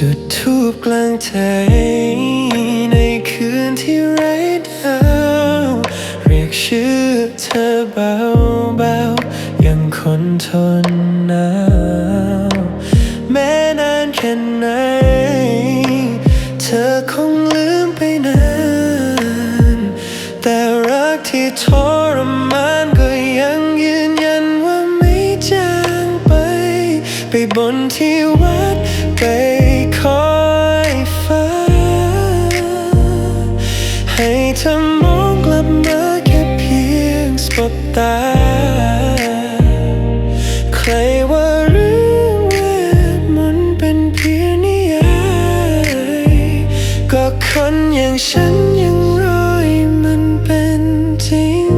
จุดทูบกลางในคืนที่ไร้ดาวเรียกชื่อเธอเบาๆยังคนทนหนาวแม้นานแค่ไหน เธอคงลืมไปนาน แต่รักที่ทรมานก็ยังยืนยันว่าไม่จางไป ไปบนที่วัด ให้เธอมองกลับมาแค่เพียงสบตา ใครว่าเรื่องเวทมันเป็นเพียงนิยายก็คนอย่างฉันยังรอให้มันเป็นจริง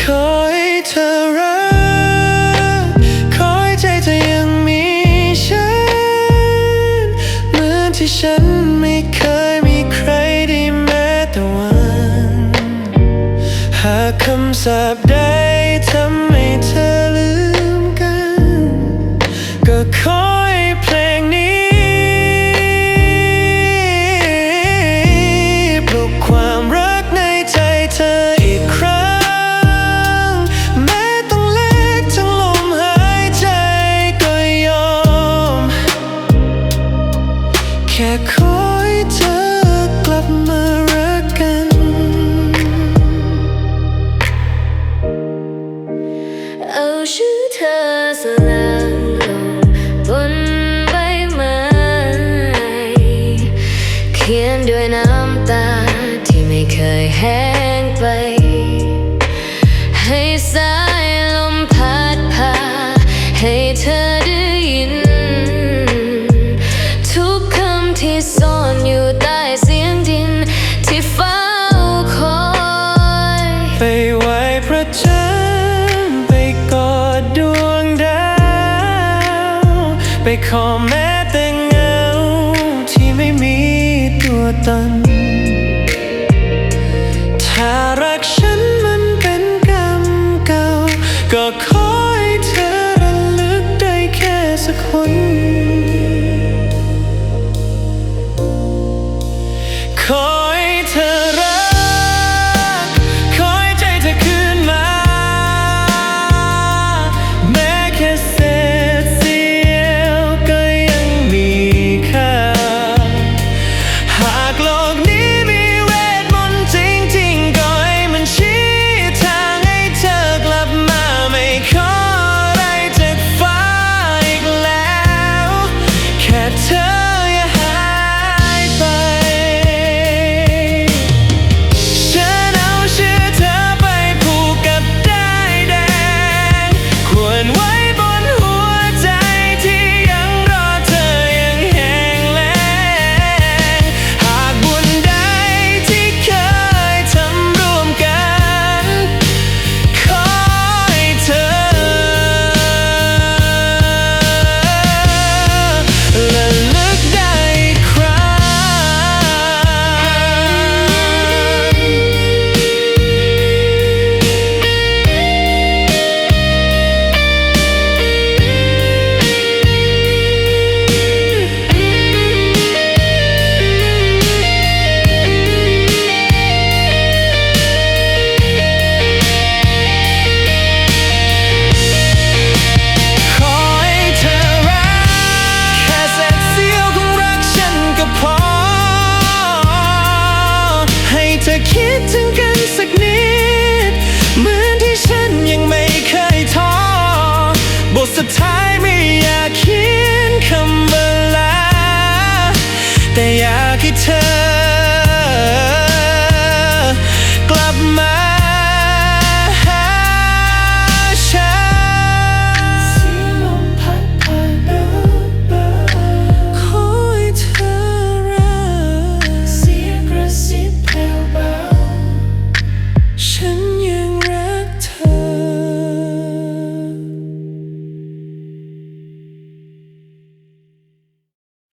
ขอให้เธอรัก ขอให้ใจเธอยังมีฉัน เหมือนที่ฉันไม่เคยำสาปใดทำให้เธอลืมกัน ก็ขอให้เพลงนี้ปลุกความรักในใจเธออีกครั้ง แม้ต้องเล็กทั้งลมหายใจก็ยอม แค่ขอให้เธอกลับมา ชื่อเธอสลักลงบนใบไม้เขียนด้วยน้ำตาที่ไม่เคยแห้งไป ให้สายลมพัดพาให้เธอได้ยิน ทุกคำที่ซ่อนอยู่ใต้เสียงดินที่เฝ้าคอย ไปไหว้พระเจัน ไปขอแม้แต่เงาที่ไม่มีตัวตน